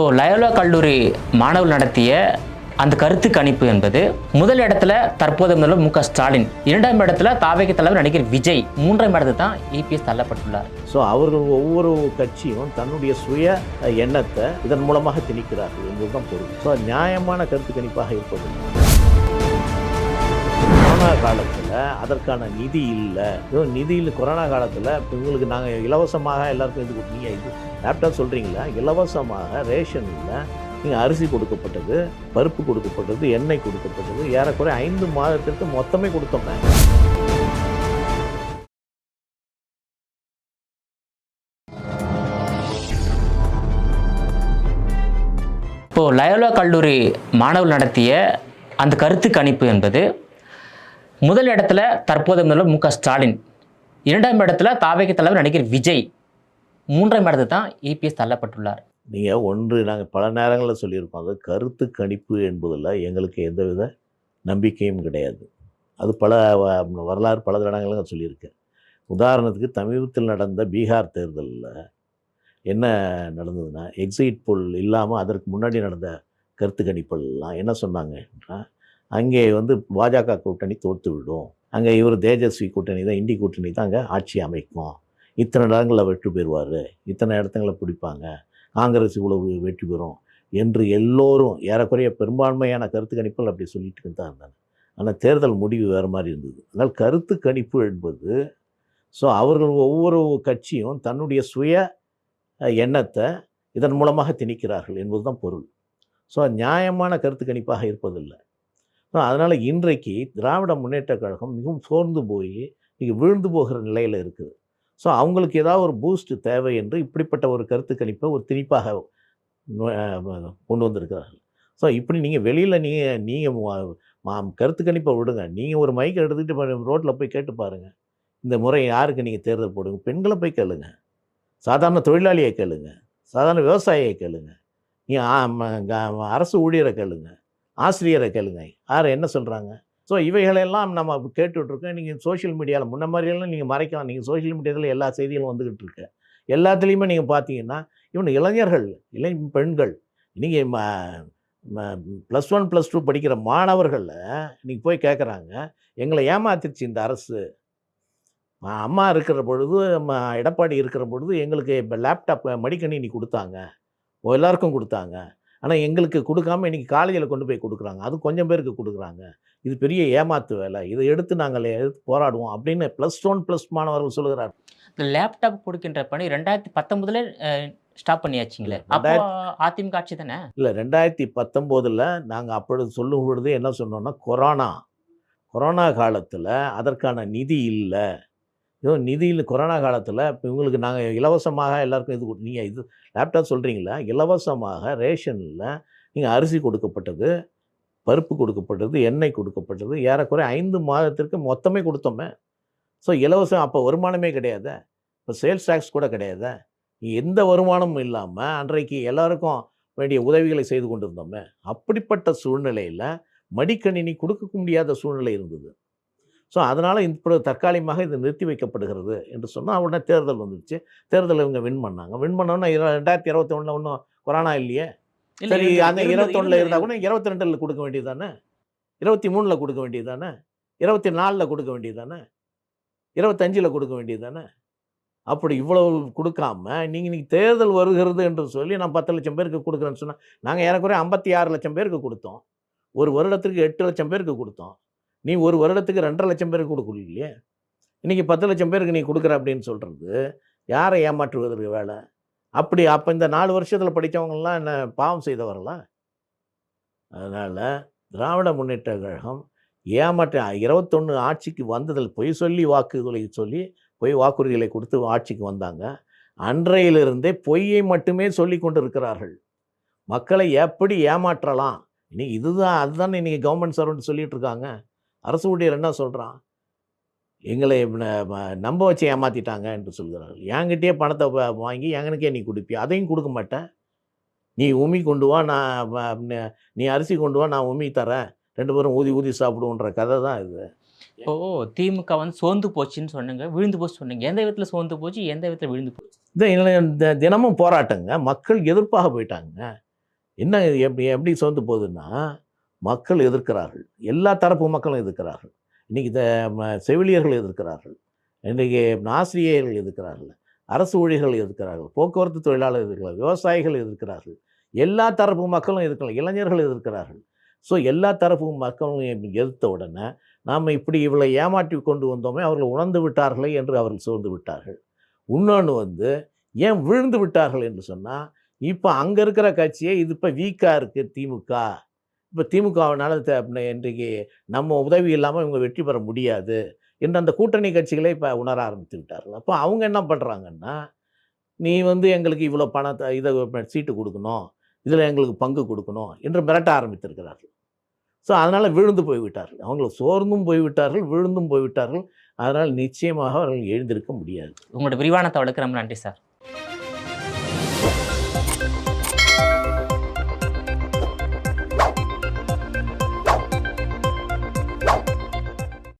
இப்போது லயோலா கல்லூரி மாணவர்கள் நடத்திய அந்த கருத்து கணிப்பு என்பது முதல் இடத்துல தற்போது முதல்வர் மு க ஸ்டாலின் இரண்டாம் இடத்துல தாவேக தலைவர் நடிகர் விஜய் மூன்றாம் இடத்துல தான் இபிஎஸ் தள்ளப்பட்டுள்ளார். ஸோ அவர்கள் ஒவ்வொரு கட்சியும் தன்னுடைய சுய எண்ணத்தை இதன் மூலமாக திணிக்கிறார்கள் என்பதுதான் பொருள். ஸோ நியாயமான கருத்து கணிப்பாக இருப்பது கொரோனா காலத்தில் அதற்கான நிதி இல்லை. இதுவும் நிதி இல்லை கொரோனா காலத்தில் இப்போ உங்களுக்கு நாங்கள் இலவசமாக எல்லாருக்கும் இது நீங்கள் இது லேப்டாப் சொல்கிறீங்களா இலவசமாக ரேஷனில் நீங்கள் அரிசி கொடுக்கப்பட்டது பருப்பு கொடுக்கப்பட்டது எண்ணெய் கொடுக்கப்பட்டது ஏறக்குறைய ஐந்து மாதத்திற்கு மொத்தமே கொடுத்தோமே இப்போது லயோலா கல்லூரி மாணவர்கள் நடத்திய அந்த கருத்து கணிப்பு என்பது முதல் இடத்துல தற்போதைய முதல்வர் மு க ஸ்டாலின். இரண்டாம் இடத்துல தாவேக தலைவர் நடிகர் விஜய். மூன்றாம் இடத்துல தான் இபிஎஸ் தள்ளப்பட்டுள்ளார். நீங்கள் ஒன்று நாங்கள் பல நேரங்களில் சொல்லியிருக்கோம் அது கருத்து கணிப்பு என்பதில் எங்களுக்கு எந்தவித நம்பிக்கையும் கிடையாது. அது பல வ- வரலாறு பல தடங்களும் சொல்லியிருக்கேன் உதாரணத்துக்கு சமீபத்தில் நடந்த பீகார் தேர்தலில் என்ன நடந்ததுன்னா எக்ஸிட் போல் இல்லாமல் அதற்கு முன்னாடி நடந்த கருத்து கணிப்புலாம் என்ன சொன்னாங்கன்னா அங்கே வந்து பாஜக கூட்டணி தோற்று விடும் அங்கே இவர் தேஜஸ்வி கூட்டணி தான் இண்டி கூட்டணி தான் அங்கே ஆட்சி அமைக்கும். இத்தனை இடங்களில் வெற்றி பெறுவார். இத்தனை இடத்துங்களை பிடிப்பாங்க. காங்கிரஸ் இவ்வளவு வெற்றி பெறும் என்று எல்லோரும் ஏறக்குறைய பெரும்பான்மையான கருத்து கணிப்புகள் அப்படி சொல்லிட்டு தான் இருந்தாங்க. ஆனால் தேர்தல் முடிவு வேறு மாதிரி இருந்தது. அதனால் கருத்து கணிப்பு என்பது ஸோ அவர்கள் ஒவ்வொரு கட்சியும் தன்னுடைய சுய எண்ணத்தை இதன் மூலமாக திணிக்கிறார்கள் என்பது தான் பொருள். ஸோ நியாயமான கருத்து கணிப்பாக இருப்பதில்லை. ஸோ அதனால் இன்றைக்கு திராவிட முன்னேற்றக் கழகம் மிகவும் சோர்ந்து போய் இன்னைக்கு விழுந்து போகிற நிலையில் இருக்குது. ஸோ அவங்களுக்கு ஏதாவது ஒரு பூஸ்ட் தேவை என்று இப்படிப்பட்ட ஒரு கருத்து கணிப்பை ஒரு திணிப்பாக கொண்டு வந்திருக்கிறார்கள். ஸோ இப்படி நீங்கள் வெளியில் நீங்கள் நீங்கள் கருத்து கணிப்பை விடுங்க. நீங்கள் ஒரு மைக்கை எடுத்துக்கிட்டு ரோட்டில் போய் கேட்டு பாருங்கள் இந்த முறை யாருக்கு நீங்கள் தேர்தல் போடுங்க? பெண்களை போய் கேளுங்க. சாதாரண தொழிலாளியை கேளுங்க. சாதாரண விவசாயியை கேளுங்க. நீ அரசு ஊழியரை கேளுங்க. ஆசிரியரை கேளுங்க. யார் என்ன சொல்கிறாங்க ஸோ இவைகளெல்லாம் நம்ம கேட்டுட்ருக்கோம். நீங்கள் சோஷியல் மீடியாவில் முன்ன மாதிரியெல்லாம் நீங்கள் மறைக்கலாம். நீங்கள் சோஷியல் மீடியாவில் எல்லா செய்திகளும் வந்துக்கிட்டு இருக்கு. எல்லாத்துலேயுமே நீங்கள் பார்த்தீங்கன்னா இவன் இளைஞர்கள் இளை பெண்கள் நீங்கள் ப்ளஸ் ஒன் ப்ளஸ் டூ படிக்கிற மாணவர்களில் நீங்கள் போய் கேட்குறாங்க எங்களை ஏமாத்திருச்சு இந்த அரசு. அம்மா இருக்கிற பொழுது ம, எடப்பாடி இருக்கிற பொழுது எங்களுக்கு இப்போ லேப்டாப் மடிக்கணினி கொடுத்தாங்க. எல்லாருக்கும் கொடுத்தாங்க. ஆனால் எங்களுக்கு கொடுக்காம இன்னைக்கு காலேஜில் கொண்டு போய் கொடுக்குறாங்க. அது கொஞ்சம் பேருக்கு கொடுக்குறாங்க. இது பெரிய ஏமாத்து வேலை. இதை எடுத்து நாங்கள் எடுத்து போராடுவோம் அப்படின்னு ப்ளஸ் ஒன் ப்ளஸ் மாணவர்கள் சொல்லுகிறார். இந்த லேப்டாப் கொடுக்கின்ற பணி ரெண்டாயிரத்தி பத்தொன்பதுல ஸ்டாப் பண்ணியாச்சுங்களே. அதிமுக ஆட்சி தானே? இல்லை ரெண்டாயிரத்தி பத்தொம்போதில் நாங்கள் அப்பொழுது சொல்லும் பொழுது என்ன சொன்னோம்னா கொரோனா. கொரோனா காலத்தில் அதற்கான நிதி இல்லை. ஏதோ நிதியில் கொரோனா காலத்தில் இப்போ இவங்களுக்கு நாங்கள் இலவசமாக எல்லாருக்கும் இது கொடு- நீங்கள் இது லேப்டாப் சொல்கிறீங்களா இலவசமாக ரேஷனில் நீங்கள் அரிசி கொடுக்கப்பட்டது பருப்பு கொடுக்கப்பட்டது எண்ணெய் கொடுக்கப்பட்டது ஏறக்குறைய ஐந்து மாதத்திற்கு மொத்தமே கொடுத்தோமே. ஸோ இலவசம் அப்போ வருமானமே கிடையாது? இப்போ சேல்ஸ் டேக்ஸ் கூட கிடையாது? எந்த வருமானமும் இல்லாமல் அன்றைக்கு எல்லாருக்கும் வேண்டிய உதவிகளை செய்து கொண்டிருந்தோமே. அப்படிப்பட்ட சூழ்நிலையில் மடிக்கணினி கொடுக்க முடியாத சூழ்நிலை இருந்தது. ஸோ அதனால் இப்போ தற்காலிகமாக இது நிறுத்தி வைக்கப்படுகிறது என்று சொன்னால் உடனே தேர்தல் வந்துருச்சு. தேர்தலில் இவங்க வின் பண்ணாங்க. வின் பண்ணோன்னா ரெண்டாயிரத்தி இருபத்தி ஒன்றில் ஒன்றும் கொரோனா இல்லையே? இல்ல, சரி அந்த இருபத்தொன்னில். இருந்தால் கூட இருபத்தி ரெண்டில் கொடுக்க வேண்டியது தானே இருபத்தி மூணில் கொடுக்க வேண்டியது தானே இருபத்தி நாலில் கொடுக்க வேண்டியது தானே இருபத்தஞ்சில் கொடுக்க வேண்டியது தானே அப்படி இவ்வளவு கொடுக்காம நீங்கள் இன்னைக்கு தேர்தல் வருகிறது என்று சொல்லி நான் பத்து லட்சம் பேருக்கு கொடுக்குறேன்னு சொன்னால் நாங்கள் ஏறக்குறைய ஐம்பத்தி ஆறு லட்சம் பேருக்கு கொடுத்தோம். ஒரு வருடத்துக்கு எட்டு லட்சம் பேருக்கு கொடுத்தோம். நீ ஒரு வருடத்துக்கு ரெண்டரை லட்சம் பேருக்கு கொடுக்கலையே. இன்றைக்கி பத்து லட்சம் பேருக்கு நீ கொடுக்குற அப்படின்னு சொல்கிறது யாரை ஏமாற்றுவதற்கு வேலை? அப்படி அப்போ இந்த நாலு வருஷத்தில் படித்தவங்களாம் என்ன பாவம் செய்தவர்களா? அதனால் திராவிட முன்னேற்ற கழகம் ஏமாற்ற இருபத்தொன்று ஆட்சிக்கு வந்ததில் பொய் சொல்லி வாக்குகளை சொல்லி பொய் வாக்குறுதிகளை கொடுத்து ஆட்சிக்கு வந்தாங்க. அன்றையிலிருந்தே பொய்யை மட்டுமே சொல்லி கொண்டு இருக்கிறார்கள் மக்களை எப்படி ஏமாற்றலாம்? இனி இதுதான் அதுதான் இன்றைக்கி கவர்மெண்ட் சர்வெண்ட் சொல்லிகிட்டு இருக்காங்க. அரசு ஊழியர் என்ன சொல்கிறான் எங்களை நம்ப வச்சு ஏமாத்திட்டாங்க என்று சொல்கிறார்கள். என்கிட்டயே பணத்தை வாங்கி எங்கனுக்கே நீ கொடுப்பியா? அதையும் கொடுக்க மாட்டேன். நீ உமி கொண்டு வா நான் ந- அரிசி கொண்டு வா நான் உமி தரேன். ரெண்டு பேரும் ஊதி ஊதி சாப்பிடுவோன்ற கதை தான் இது. இப்போ திமுக வந்து சோர்ந்து போச்சுன்னு சொன்னீங்க விழுந்து போச்சு சொன்னீங்க. எந்த விதத்துல சோர்ந்து போச்சு எந்த விதத்துல விழுந்து போச்சு? இந்த தினமும் போராட்டங்க. மக்கள் எதிர்ப்பாக போயிட்டாங்க. என்ன எப்படி எப்படி சோர்ந்து போகுதுன்னா மக்கள் எதிர்க்கிறார்கள். எல்லா தரப்பு மக்களும் எதிர்க்கிறார்கள். இன்றைக்கி இந்த செவிலியர்கள் எதிர்க்கிறார்கள். இன்றைக்கி ஆசிரியர்கள் எதிர்க்கிறார்கள். அரசு ஊழியர்கள் எதிர்க்கிறார்கள். போக்குவரத்து தொழிலாளர் எதிர்க்கிறார்கள். விவசாயிகள் எதிர்க்கிறார்கள். எல்லா தரப்பு மக்களும் எதிர்க்கலாம் இளைஞர்கள் எதிர்க்கிறார்கள். ஸோ எல்லா தரப்பு மக்களும் எதிர்த்த உடனே நாம் இப்படி இவளை ஏமாற்றி கொண்டு வந்தோமே அவர்கள் உணர்ந்து விட்டார்களே என்று அவர்கள் சோர்ந்து விட்டார்கள். இன்னொன்று வந்து ஏன் விழுந்து விட்டார்கள் என்று சொன்னால் இப்போ அங்கே இருக்கிற கட்சியே இது இப்போ வீக்காக இருக்குது திமுக. இப்போ திமுகவினால இன்றைக்கு நம்ம உதவி இல்லாமல் இவங்க வெற்றி பெற முடியாது என்று அந்த கூட்டணி கட்சிகளே இப்போ உணர ஆரம்பித்து விட்டார்கள். அப்போ அவங்க என்ன பண்ணுறாங்கன்னா நீ வந்து எங்களுக்கு இவ்வளோ பணத்தை இதை சீட்டு கொடுக்கணும் இதில் எங்களுக்கு பங்கு கொடுக்கணும் என்று மிரட்ட ஆரம்பித்திருக்கிறார்கள். ஸோ அதனால் விழுந்து போய்விட்டார்கள் அவங்கள சோர்ந்தும் போய்விட்டார்கள் விழுந்தும் போய்விட்டார்கள் அதனால் நிச்சயமாக அவர்கள் எழுந்திருக்க முடியாது. உங்களோட விரிவான தவளுக்கு ரொம்ப நன்றி சார்.